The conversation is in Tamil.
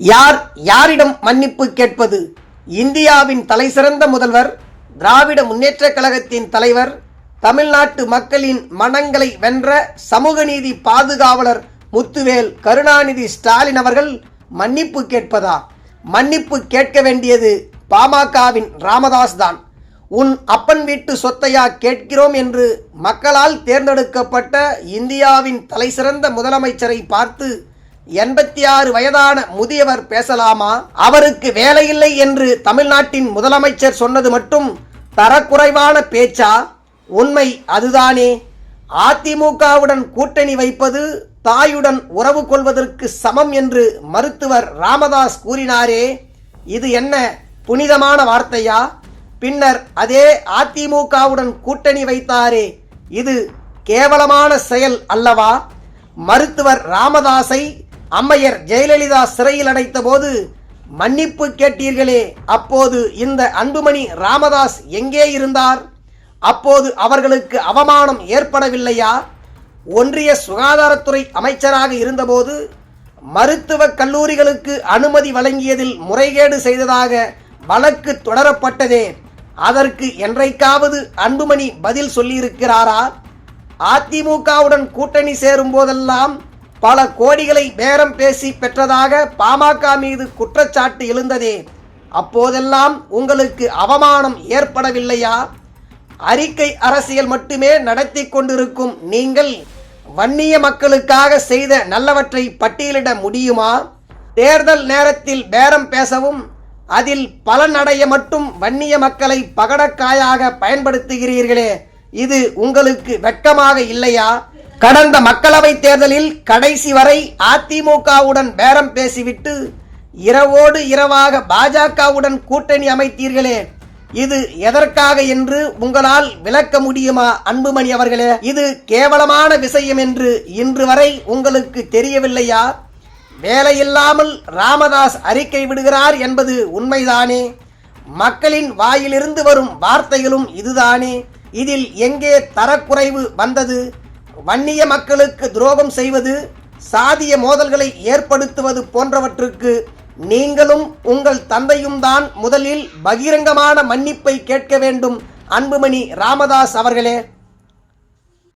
யார் யாரிடம் மன்னிப்பு கேட்பது? இந்தியாவின் தலைசிறந்த முதல்வர் திராவிட முன்னேற்றக் கழகத்தின் தலைவர் தமிழ்நாட்டு மக்களின் மனங்களை வென்ற சமூக நீதி பாதுகாவலர் முத்துவேல் கருணாநிதி ஸ்டாலின் அவர்கள் மன்னிப்பு கேட்பதா? மன்னிப்பு கேட்க வேண்டியது பாமகவின் ராமதாஸ் தான். உன் அப்பன் வீட்டு சொத்தையா கேட்கிறோம் என்று மக்களால் தேர்ந்தெடுக்கப்பட்ட இந்தியாவின் தலைசிறந்த முதலமைச்சரை பார்த்து எண்பத்தி ஆறு வயதான முதியவர் பேசலாமா? அவருக்கு வேலையில்லை என்று தமிழ்நாட்டின் முதலமைச்சர் சொன்னது மட்டும் தரக்குறைவான பேச்சா? உண்மை அதுதானே. அதிமுகவுடன் கூட்டணி வைப்பது தாயுடன் உறவு கொள்வதற்கு சமம் என்று மருத்துவர் ராமதாஸ் கூறினாரே. இது என்ன புனிதமான வார்த்தையா? பின்னர் அதே அதிமுகவுடன் கூட்டணி வைத்தாரே. இது கேவலமான செயல் அல்லவா? மருத்துவர் ராமதாஸை அம்மையர் ஜெயலலிதா சிறையில் அடைத்தபோது மன்னிப்பு கேட்டீர்களே. அப்போது இந்த அன்புமணி ராமதாஸ் எங்கே இருந்தார்? அப்போது அவர்களுக்கு அவமானம் ஏற்படவில்லையா? ஒன்றிய சுகாதாரத்துறை அமைச்சராக இருந்தபோது மருத்துவக் கல்லூரிகளுக்கு அனுமதி வழங்கியதில் முறைகேடு செய்ததாக வழக்கு தொடரப்பட்டதே. அதற்கு என்றைக்காவது அன்புமணி பதில் சொல்லியிருக்கிறாரா? அதிமுகவுடன் கூட்டணி சேரும் போதெல்லாம் பல கோடிகளை பேரம் பேசி பெற்றதாக பாமக மீது குற்றச்சாட்டு எழுந்ததே. அப்போதெல்லாம் உங்களுக்கு அவமானம் ஏற்படவில்லையா? அறிக்கை அரசியல் மட்டுமே நடத்தி கொண்டிருக்கும் நீங்கள் வன்னிய மக்களுக்காக செய்த நல்லவற்றை பட்டியலிட முடியுமா? தேர்தல் நேரத்தில் பேரம் பேசவும் அதில் பலனடைய மட்டும் வன்னிய மக்களை பகடக்காயாக பயன்படுத்துகிறீர்களே. இது உங்களுக்கு வெட்கமாக இல்லையா? கடந்த மக்களவைத் தேர்தலில் கடைசி வரை அதிமுகவுடன் பேரம் பேசிவிட்டு இரவோடு இரவாக பாஜகவுடன் கூட்டணி அமைத்தீர்களே. இது எதற்காக என்று உங்களால் விளக்க முடியுமா அன்புமணி அவர்களே? இது கேவலமான விஷயம் என்று இன்று வரை உங்களுக்கு தெரியவில்லையா? வேலையில்லாமல் ராமதாஸ் அறிக்கை விடுகிறார் என்பது உண்மைதானே? மக்களின் வாயிலிருந்து வரும் வார்த்தைகளும் இதுதானே? இதில் எங்கே தரக்குறைவு வந்தது? வன்னிய மக்களுக்கு துரோகம் செய்வது சாதிய மோதல்களை ஏற்படுத்துவது போன்றவற்றுக்கு நீங்களும் உங்கள் தந்தையும் தான் முதலில் பகிரங்கமான மன்னிப்பை கேட்க வேண்டும். அன்புமணி ராமதாஸ் அவர்களே.